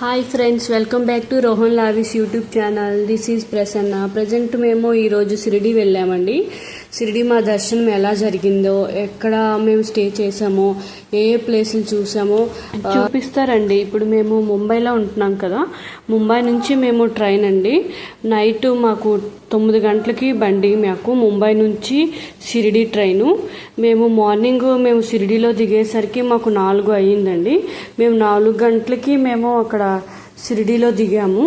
Hi friends welcome back to Rohan Lavis YouTube channel this is Prasanna present మేము ఈరోజు షిరిడి వెళ్ళామండి. షిరిడి మా దర్శనం ఎలా జరిగిందో ఎక్కడ మేము స్టే చేసామో ఏ ఏ ప్లేసులు చూసామో చూపిస్తారండి. ఇప్పుడు మేము ముంబైలో ఉంటున్నాం కదా. ముంబై నుంచి మేము ట్రైన్ అండి. నైట్ మాకు తొమ్మిది గంటలకి బండి మాకు ముంబై నుంచి షిరిడి ట్రైను. మేము మార్నింగ్ మేము షిరిడిలో దిగేసరికి మాకు నాలుగు అయ్యిందండి. మేము నాలుగు గంటలకి మేము అక్కడ షిరిడిలో దిగాము.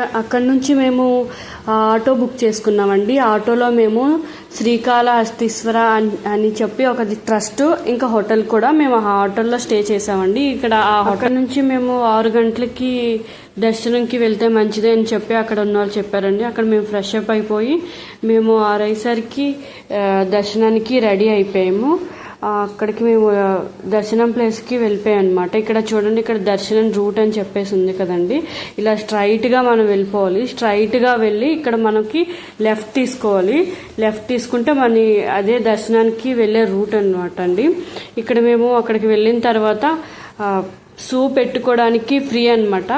అక్కడి నుంచి మేము ఆటో బుక్ చేసుకున్నామండి. ఆటోలో మేము శ్రీకాళ హస్తీశ్వర అని చెప్పి ఒక ట్రస్ట్ ఇంకా హోటల్ కూడా మేము ఆ హోటల్లో స్టే చేసామండి. ఇక్కడ ఆ హోటల్ నుంచి మేము ఆరు గంటలకి దర్శనంకి వెళ్తే మంచిదే అని చెప్పి అక్కడ ఉన్న వాళ్ళు చెప్పారండి. అక్కడ మేము ఫ్రెష్ అప్ అయిపోయి మేము ఆరేసరికి దర్శనానికి రెడీ అయిపోయాము. అక్కడికి మేము దర్శనం ప్లేస్కి వెళ్ళిపోయాం అనమాట ఇక్కడ చూడండి ఇక్కడ దర్శనం రూట్ అని చెప్పేసి ఉంది కదండి. ఇలా స్ట్రైట్గా మనం వెళ్ళిపోవాలి. స్ట్రైట్గా వెళ్ళి ఇక్కడ మనకి లెఫ్ట్ తీసుకోవాలి. లెఫ్ట్ తీసుకుంటే మన అదే దర్శనానికి వెళ్ళే రూట్ అనమాట అండి. ఇక్కడ మేము అక్కడికి వెళ్ళిన తర్వాత షూ పెట్టుకోవడానికి ఫ్రీ అన్నమాట.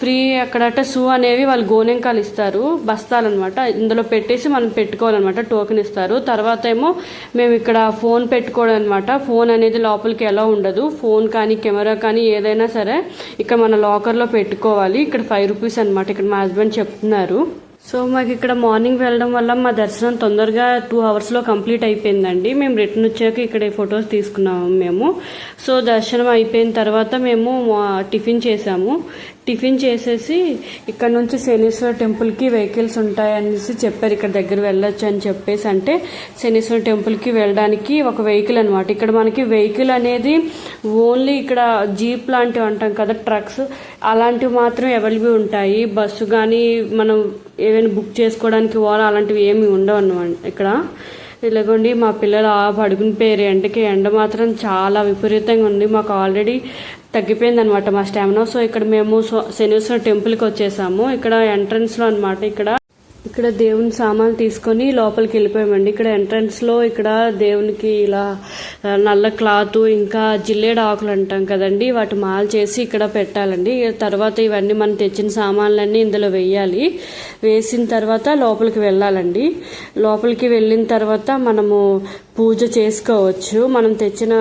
ఫ్రీ అక్కడట షూ అనేవి వాళ్ళు గోనెంకాలు ఇస్తారు బస్తాలన్నమాట. ఇందులో పెట్టేసి మనం పెట్టుకోవాలన్నమాట టోకెన్ ఇస్తారు. తర్వాత ఏమో మేము ఇక్కడ ఫోన్ పెట్టుకోవడం అనమాట ఫోన్ అనేది లోపలికి ఎలా ఉండదు. ఫోన్ కానీ కెమెరా కానీ ఏదైనా సరే ఇక్కడ మన లాకర్లో పెట్టుకోవాలి. ఇక్కడ ఫైవ్ రూపీస్ అనమాట ఇక్కడ మా హస్బెండ్ చెప్తున్నారు. సో మాకు ఇక్కడ మార్నింగ్ వెళ్ళడం వల్ల మా దర్శనం తొందరగా టూ అవర్స్లో కంప్లీట్ అయిపోయిందండి. మేము రిటర్న్ వచ్చాక ఇక్కడ ఫొటోస్ తీసుకున్నాము మేము. సో దర్శనం అయిపోయిన తర్వాత మేము మా- టిఫిన్ చేసాము. టిఫిన్ చేసేసి ఇక్కడ నుంచి శనీశ్వర టెంపుల్కి వెహికల్స్ ఉంటాయనేసి చెప్పారు. ఇక్కడ దగ్గర వెళ్ళొచ్చు అని చెప్పేసి అంటే శనీశ్వర టెంపుల్కి వెళ్ళడానికి ఒక వెహికల్ అనమాట ఇక్కడ మనకి వెహికల్ అనేది ఓన్లీ ఇక్కడ జీప్ లాంటివి అంటాం కదా ట్రక్స్ అలాంటివి మాత్రం అవైలబుల్ ఉంటాయి. బస్సు కానీ మనం ఏమైనా బుక్ చేసుకోవడానికి ఓలా అలాంటివి ఏమి ఉండవు అన్నమాట ఇక్కడ. ఇలాగోండి మా పిల్లలు ఆ పడుకుని పేరు ఎండకి ఎండ మాత్రం చాలా విపరీతంగా ఉంది. మాకు ఆల్రెడీ తగ్గిపోయింది అనమాట మా స్టామినా. సో ఇక్కడ మేము సో- శనీశ్వర టెంపుల్కి వచ్చేసాము. ఇక్కడ ఎంట్రన్స్లో అనమాట ఇక్కడ ఇక్కడ దేవుని సామాన్లు తీసుకొని లోపలికి వెళ్ళిపోయామండి. ఇక్కడ ఎంట్రన్స్లో ఇక్కడ దేవునికి ఇలా నల్ల క్లాత్ ఇంకా జిల్లేడు ఆకులు అంటాం కదండి. వాటి మాల చేసి ఇక్కడ పెట్టాలండి. తర్వాత ఇవన్నీ మనం తెచ్చిన సామాన్లన్నీ ఇందులో వేయాలి. వేసిన తర్వాత లోపలికి వెళ్ళాలండి. లోపలికి వెళ్ళిన తర్వాత మనము పూజ చేసుకోవచ్చు. మనం తెచ్చిన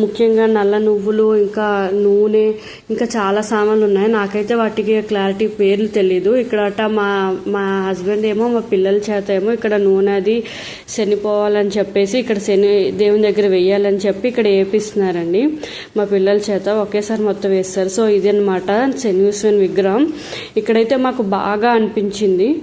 ముఖ్యంగా నల్ల నువ్వులు ఇంకా నూనె ఇంకా చాలా సామాన్లు ఉన్నాయి. నాకైతే వాటికి క్లారిటీ పేర్లు తెలియదు ఇక్కడ మా మా హస్బెండ్ ఏమో మా పిల్లల చేత ఏమో ఇక్కడ నూనె అది శనిపోవాలని చెప్పేసి ఇక్కడ శని దేవుని దగ్గర వేయాలని చెప్పి ఇక్కడ వేపిస్తున్నారండి మా పిల్లల చేత ఒకేసారి మొత్తం వేస్తారు. సో ఇది అనమాట శనిశ్వరుని విగ్రహం. ఇక్కడైతే మాకు బాగా అనిపించింది.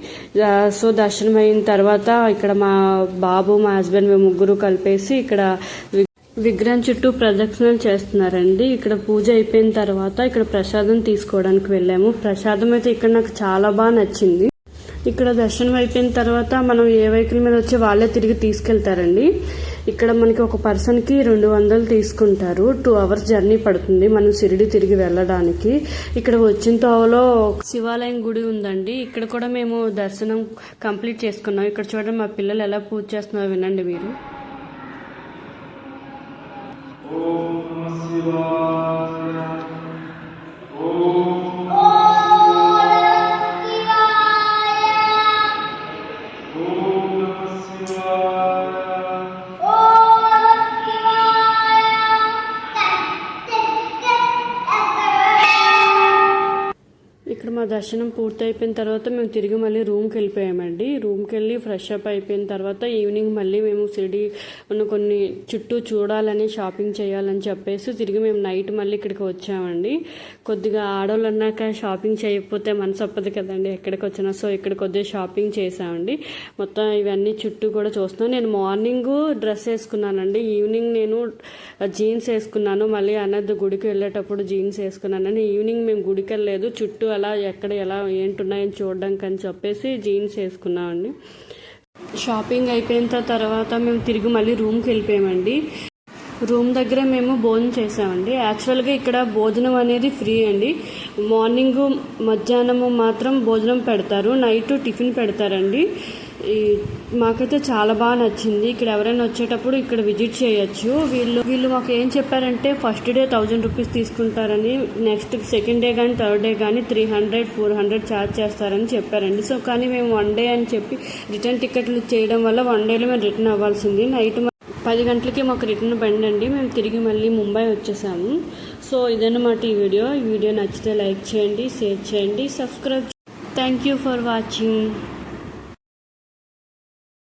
సో దర్శనం అయిన తర్వాత ఇక్కడ మా బాబు మా హస్బెండ్ మేము ముగ్గురు కలిపేసి ఇక్కడ వి- విగ్రహం చుట్టూ ప్రదక్షిణలు చేస్తున్నారండి. ఇక్కడ పూజ అయిపోయిన తర్వాత ఇక్కడ ప్రసాదం తీసుకోవడానికి వెళ్ళాము. ప్రసాదం అయితే ఇక్కడ నాకు చాలా బాగా నచ్చింది. ఇక్కడ దర్శనం అయిపోయిన తర్వాత మనం ఏ వెహికల్ మీద వచ్చి వాళ్ళే తిరిగి తీసుకెళ్తారండి. ఇక్కడ మనకి ఒక పర్సన్కి రెండు వందలు తీసుకుంటారు. టూ అవర్స్ జర్నీ పడుతుంది మనం సిరిడి తిరిగి వెళ్ళడానికి. ఇక్కడ వచ్చిన తోవలో శివాలయం గుడి ఉందండి. ఇక్కడ కూడా మేము దర్శనం కంప్లీట్ చేసుకున్నాం. ఇక్కడ చూడండి మా పిల్లలు ఎలా పూజ చేస్తున్నారో వినండి మీరు. Amen. ఇక్కడ మా దర్శనం పూర్తి అయిపోయిన తర్వాత మేము తిరిగి మళ్ళీ రూమ్కి వెళ్ళిపోయామండి. రూమ్కి వెళ్ళి ఫ్రెష్ అప్ అయిపోయిన తర్వాత ఈవినింగ్ మళ్ళీ మేము సిరిడి ఉన్న కొన్ని చుట్టూ చూడాలని షాపింగ్ చేయాలని చెప్పేసి తిరిగి మేము నైట్ మళ్ళీ ఇక్కడికి వచ్చామండి. కొద్దిగా ఆడవాళ్ళు అన్నాక షాపింగ్ చేయకపోతే మనసు అప్పదు కదండి ఎక్కడికి వచ్చినా. సో ఇక్కడ కొద్దిగా షాపింగ్ చేసామండి మొత్తం ఇవన్నీ చుట్టూ కూడా చూస్తున్నాం. నేను మార్నింగ్ డ్రెస్ వేసుకున్నానండి. ఈవినింగ్ నేను జీన్స్ వేసుకున్నాను. మళ్ళీ అన్నది గుడికి వెళ్ళేటప్పుడు జీన్స్ వేసుకున్నానని ఈవినింగ్ మేము గుడికి వెళ్ళలేదు. చుట్టూ అలా ఎక్కడ ఎలా ఏంటున్నాయని చూడడానికి అని చెప్పేసి జీన్స్ వేసుకున్నామండి. షాపింగ్ అయిపోయిన తర్వాత మేము తిరిగి మళ్ళీ రూమ్కి వెళ్ళిపోయామండి. రూమ్ దగ్గర మేము భోజనం చేసామండి. యాక్చువల్గా ఇక్కడ భోజనం అనేది ఫ్రీ అండి. మార్నింగ్ మధ్యాహ్నము మాత్రం భోజనం పెడతారు. నైట్ టిఫిన్ పెడతారండి. ఈ మాకైతే చాలా బాగా నచ్చింది. ఇక్కడ ఎవరైనా వచ్చేటప్పుడు ఇక్కడ విజిట్ చేయొచ్చు. వీళ్ళు వీళ్ళు మాకు ఏం చెప్పారంటే ఫస్ట్ డే థౌజండ్ రూపీస్ తీసుకుంటారని నెక్స్ట్ సెకండ్ డే కానీ థర్డ్ డే కానీ three hundred four hundred charge చేస్తారని చెప్పారండి. సో కానీ మేము వన్ డే అని చెప్పి రిటర్న్ టికెట్లు చేయడం వల్ల వన్ డేలో మేము రిటర్న్ అవ్వాల్సింది. నైట్ పది గంటలకి మాకు రిటర్న్ బండి అండి. మేము తిరిగి మళ్ళీ ముంబై వచ్చేసాము. సో ఇదన్నమాట ఈ వీడియో. ఈ వీడియో నచ్చితే లైక్ చేయండి షేర్ చేయండి subscribe thank you for watching